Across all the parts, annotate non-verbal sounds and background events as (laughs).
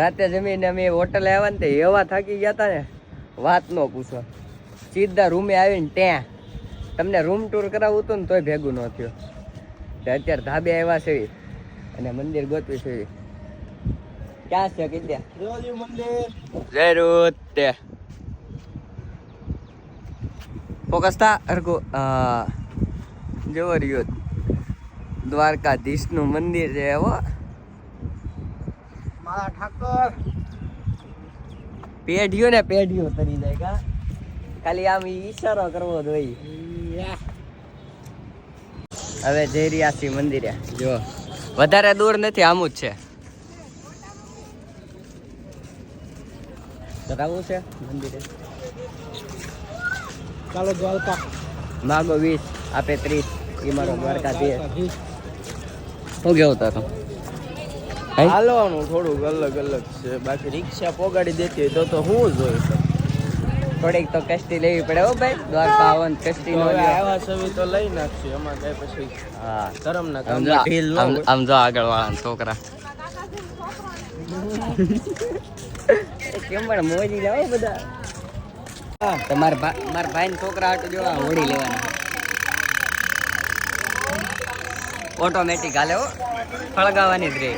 રાતે જમીને અમે હોટલે આવ્યા ને તે એવા થાકી ગયા હતા ને વાત નો પૂછો. સીધા રૂમે આવીને ત્યાં. તમને રૂમ ટૂર કરાવવું હતું ને તોય ભેગું ન થયું. તે અત્યારે ધાબે આવ્યા છે અને મંદિર ગોતવી છે ક્યાં છે કીધે જરૂર તે. ફોકસ થા હા જોવો રહ્યો. દ્વારકાધીશનું મંદિર છે હો. મારા ઠાકોર. પેઢીઓ ને પેઢીઓ તરી જાય કા. ખાલી આમ ઈશારો કરવો જોઈએ હવે જઈ રહ્યા છીએ મંદિરે. જો વધારે દૂર નથી આમ જ છે. કરાવવું છે મંદિરે? ચાલો દ્વારકા. માગો વીસ આપે ત્રીસ. એ મારો દ્વારકાધીશ. શું કેવું તારું? હાલવાનું થોડુંક અલગ અલગ છે. બાકી રિક્ષા પોગાડી દેતી તો તો હું જોઈ થોડીક તો કષ્ટી લેવી પડે હો ભાઈ. દ્વારકા આવન કષ્ટી નો આવા સવી તો લઈ નાખશે. એમાં કઈ પછી હા. ધર્મના ના કામ ઢીલ નો આમ- જો આગળ વાળા છોકરા. (laughs) કેમ પણ મોજી જાઓ બધા. તમારા મારા ભાઈ છોકરા હાટુ જોવા હોડી લેવાના. ઓટોમેટિક હાલે હો. ફળગાવાની જ રહી.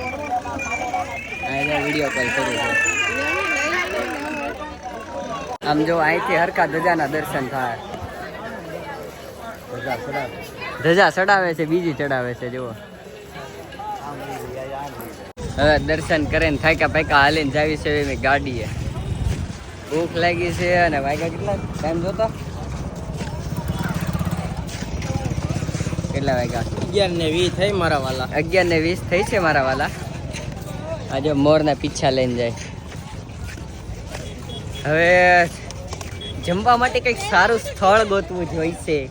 વીડિયો કોલ કરું છે. આમ જો અહીંથી હરકા ધજાના દર્શન થાય. ધજા ચડાવે છે. બીજી ચડાવે છે જુઓ. હવે દર્શન કરીને થાક્યા પાકા હાલીને જાવી છે એવી ગાડીએ. ભૂખ લાગી છે અને વાગ્યા કેટલા? ટાઈમ જોતો? કેટલા વાગ્યા? અગિયાર ને વીસ થઈ મારા વાલા. અગિયાર ને વીસ થઈ છે મારા વાલા. આજે મોરના પીછા લઈને જાય. હવે જમવા માટે કંઈક સારું સ્થળ ગોતવું જોઈશે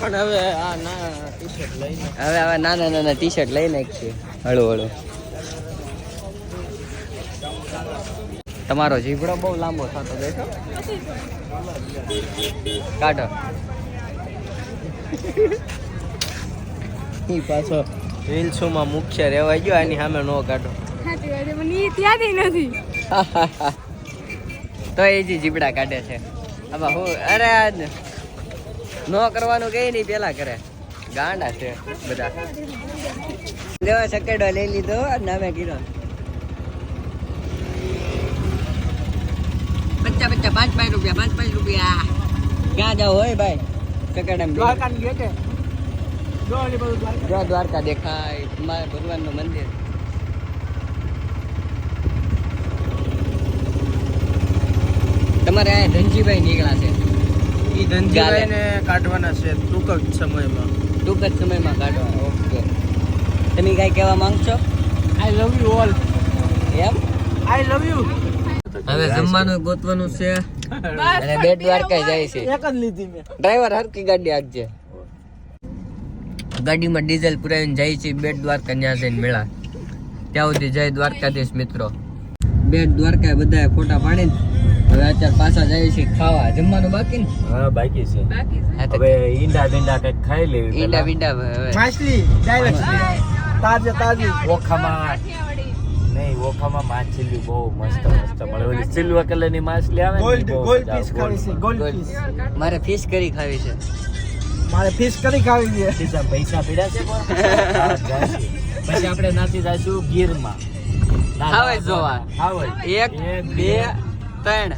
પણ હવે આ નાના ટી શર્ટ લઈને હવે હવે નાના નાના ટી શર્ટ લઈ નાખીએ. હળુ હળુ. તમારો જીભડો બહુ લાંબો થતો દેખો. કાઢો. (laughs) ઈ પાછો રીલ્સોમાં મુખ્ય રહેવા ગયો આની સામે નો કાઢો. સાચી વાત મને ઈ ત્યાંથી નથી. (laughs) તો એ જી જીબડા કાઢે છે. આમાં હું અરે આજ નો કરવાનું કઈ નહીં પેલા કરે. ગાંડા છે બધા. લેવા સકેડો લઈ લીધો નામે કીધો. બચ્ચા બચ્ચા પાંચ પાંચ રૂપિયા પાંચ પાંચ રૂપિયા. ક્યાં જાવ હોય ભાઈ? સકેડા જો દ્વારકા. દેખાય તમારે ભગવાનનું મંદિર. તમારે આ ધનજીભાઈ નીકળ્યા છે. ઈ ધનજીભાઈને કાઢવાના છે ટૂંક જ સમયમાં. ટૂંક જ સમયમાં કાઢવા ઓકે. તમે કાંઈ કહેવા માંગશો? આઈ લવ યુ ઓલ એમ? આઈ લવ યુ હવે જમવાનું ગોતવાનું છે. અને બેટ દ્વારકા જાય છે. એક જ લીધી મેં. ડ્રાઈવર હરકી ગાડી આગજે ગાડીમાં ડીઝલ પુરાવીને જાય છે બેટ દ્વારકા ત્યાં જઈને મેળા. ત્યાં સુધી જય દ્વારકાધીશ મિત્રો. બેટ દ્વારકા બધા ફોટા પાડીને હવે અત્યારે પાછા જાય છે ખાવા. જમવાનું બાકી ને? હા બાકી છે. હવે ઈંડા બિંડા કંઈક ખાઈ લેવી ઈંડા બિંડા માછલી ડાયરેક્ટ. તાજે તાજી. ઓખામાં નહીં ઓખામાં માછલી બહુ મસ્ત મસ્ત મળે. ઓલી સિલ્વર કલરની માછલી આવે ગોલ્ડ ગોલ્ડ ફિશ ખાવી છે ગોલ્ડ ફિશ મારે ફિશ કરી ખાવી છે. મારે ફિશ કરી ખાવી છે સીધા પૈસા પીડા છે. પછી આપણે નાસી જઈશું ગીરમાં. આવે જોવા. આવે. એક બે. ત્રણ.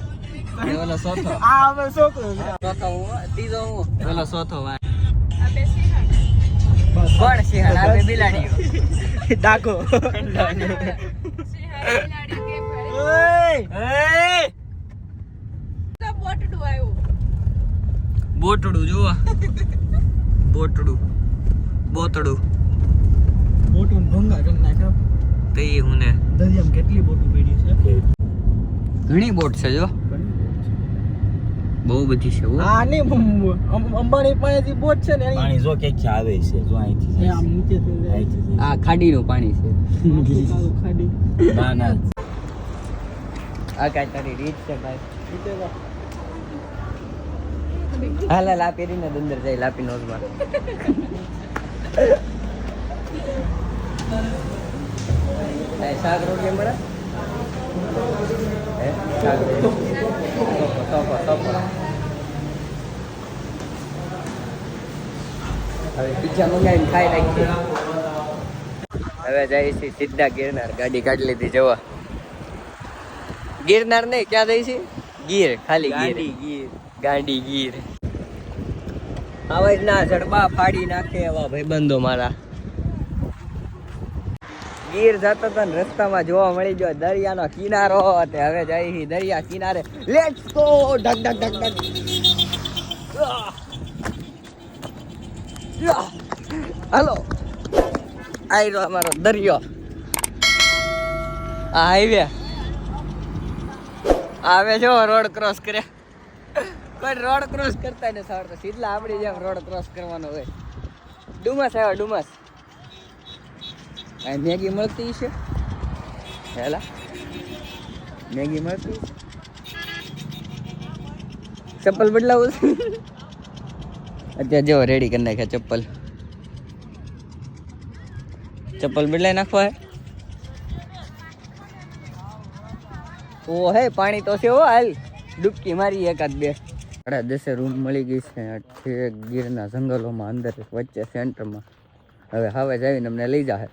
ચોથો આ હવે ચોથો ત્રીજો હું. ચોથો. કોણ સિંહણ? બિલાડીઓ. (laughs) ડાકો! તો બોટડું આવ્યું. બોટડું જુઓ. બોટડું. બોતડું. બોટું ભંગા કરી નાખ્યો. તો એ હું ને. દરિયામાં કેટલી બોટું પડી છે? ઘણી બોટ છે જો. બહુ બધી છે હો. આ નહીં અંબાણી પાસેથી બોટ છે ને પાણી જો કે આવે છે જો અહીંથી આમ જાય. આ ખાડીનું પાણી છે. ખાડી ના ના. આ કાંઈ તારી રીત છે ભાઈ. નીચે જા. હાલ હાલ આપી રહી ને અંદર જાય, લાપી નોઝમાં શાક રોટલી મળે? શાક રોટલી. સોપો સોપો હવે પિઝા મંગાવીને હવે જઈએ છીએ સીધા ગિરનાર. ગાડી કાઢી લીધી જવા ગિરનાર નહીં, ક્યાં જઈ છે? ગીર, ખાલી ગીર. ગીર. ગાંડી ગીર. આવા ના જડબા ફાડી નાખે એવા ભાઈબંધો મારા. ગીર જતો હતા ને રસ્તામાં જોવા મળી ગયો દરિયાનો કિનારો તે હવે જઈ દરિયા કિનારે. Let's go ઢક ઢક ઢક ઢક. હાલો. આઈ રહ્યો અમારો દરિયો. આ હાઈવે આવે જો રોડ ક્રોસ કર્યા. કોઈ રોડ ક્રોસ કરતા નથી આવડતો. સીધલા આપણી જેમ રોડ ક્રોસ કરવાનો હોય. ડુમસ આવ્યો ડુમસ. આ મેગી મળતી છે હેલા. મેગી મળતી ચપ્પલ બદલાવું અત્યારે જો રેડી કરી નાખ્યા ચપ્પલ. ચપ્પલ બદલાઈ નાખવા હે? ઓ હે પાણી તો છે હો, હાલ. ડૂબકી મારી એકાદ બે. સાડા દસે રૂમ મળી ગઈ છે. ગીરના જંગલોમાં, અંદર વચ્ચે સેન્ટરમાં હવે હવે જઈને અમને લઈ જાહે.